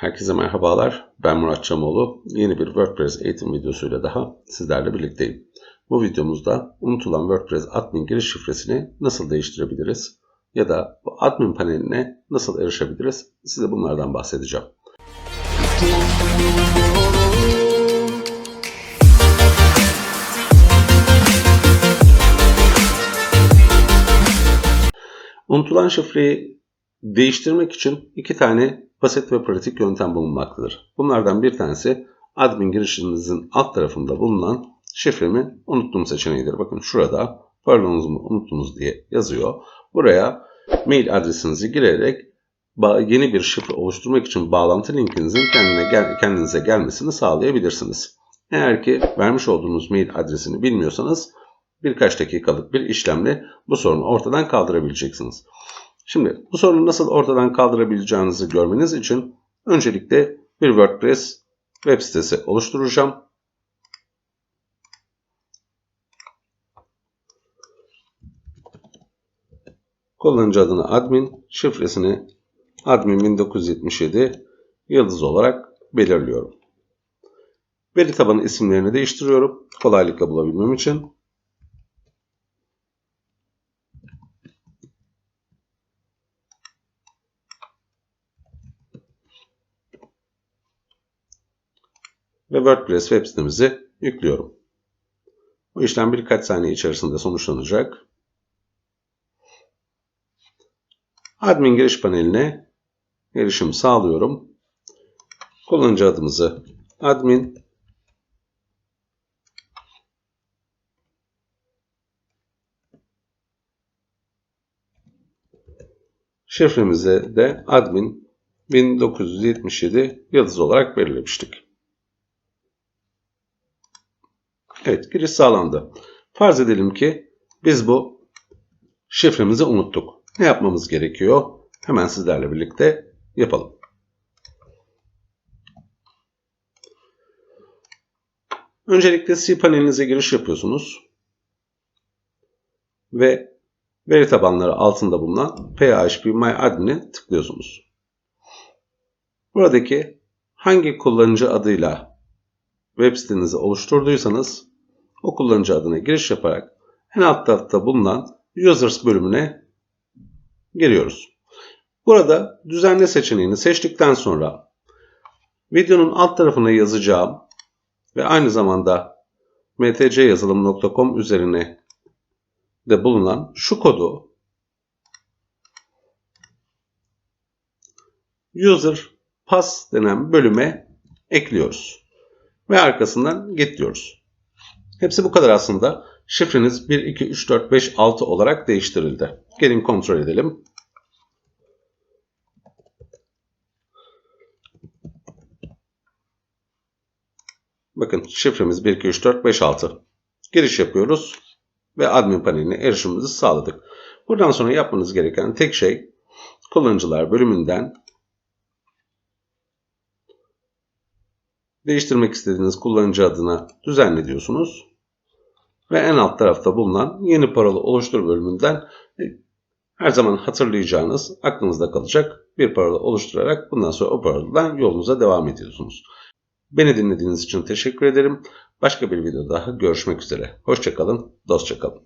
Herkese merhabalar. Ben Murat Çamoğlu. Yeni bir WordPress eğitim videosuyla daha sizlerle birlikteyim. Bu videomuzda unutulan WordPress admin giriş şifresini nasıl değiştirebiliriz ya da bu admin paneline nasıl erişebiliriz size bunlardan bahsedeceğim. Unutulan şifreyi değiştirmek için iki tane basit ve pratik yöntem bulunmaktadır. Bunlardan bir tanesi admin girişinizin alt tarafında bulunan şifremi unuttum seçeneğidir. Bakın şurada parolanızı unuttunuz diye yazıyor. Buraya mail adresinizi girerek yeni bir şifre oluşturmak için bağlantı linkinizin kendine gel kendinize gelmesini sağlayabilirsiniz. Eğer ki vermiş olduğunuz mail adresini bilmiyorsanız birkaç dakikalık bir işlemle bu sorunu ortadan kaldırabileceksiniz. Şimdi bu sorunu nasıl ortadan kaldırabileceğinizi görmeniz için öncelikle bir WordPress web sitesi oluşturacağım. Kullanıcı adını admin, şifresini admin 1977 yıldız olarak belirliyorum. Veri tabanı isimlerini değiştiriyorum kolaylıkla bulabilmem için. Ve WordPress web sitemizi yüklüyorum. Bu işlem birkaç saniye içerisinde sonuçlanacak. Admin giriş paneline erişim sağlıyorum. Kullanıcı adımızı admin Şifremizi de admin 1977 yıldız olarak belirlemiştik. Evet giriş sağlandı. Farz edelim ki biz bu şifremizi unuttuk. Ne yapmamız gerekiyor? Hemen sizlerle birlikte yapalım. Öncelikle C panelinize giriş yapıyorsunuz. Ve veri tabanları altında bulunan PHP My Admin'e tıklıyorsunuz. Buradaki hangi kullanıcı adıyla web sitenizi oluşturduysanız o kullanıcı adına giriş yaparak en alt tarafta bulunan Users bölümüne giriyoruz. Burada düzenle seçeneğini seçtikten sonra videonun alt tarafına yazacağım ve aynı zamanda mtcyazılım.com üzerine de bulunan şu kodu user pass denen bölüme ekliyoruz. Ve arkasından git diyoruz. Hepsi bu kadar aslında. Şifreniz 1, 2, 3, 4, 5, 6 olarak değiştirildi. Gelin kontrol edelim. Bakın şifremiz 1, 2, 3, 4, 5, 6. Giriş yapıyoruz ve admin paneline erişimimizi sağladık. Buradan sonra yapmanız gereken tek şey kullanıcılar bölümünden değiştirmek istediğiniz kullanıcı adına düzenle diyorsunuz ve en alt tarafta bulunan yeni paralı oluştur bölümünden e, her zaman hatırlayacağınız, aklınızda kalacak bir paralı oluşturarak bundan sonra o paralıdan yolunuza devam ediyorsunuz. Beni dinlediğiniz için teşekkür ederim. Başka bir videoda daha görüşmek üzere. Hoşçakalın, dostçakalın.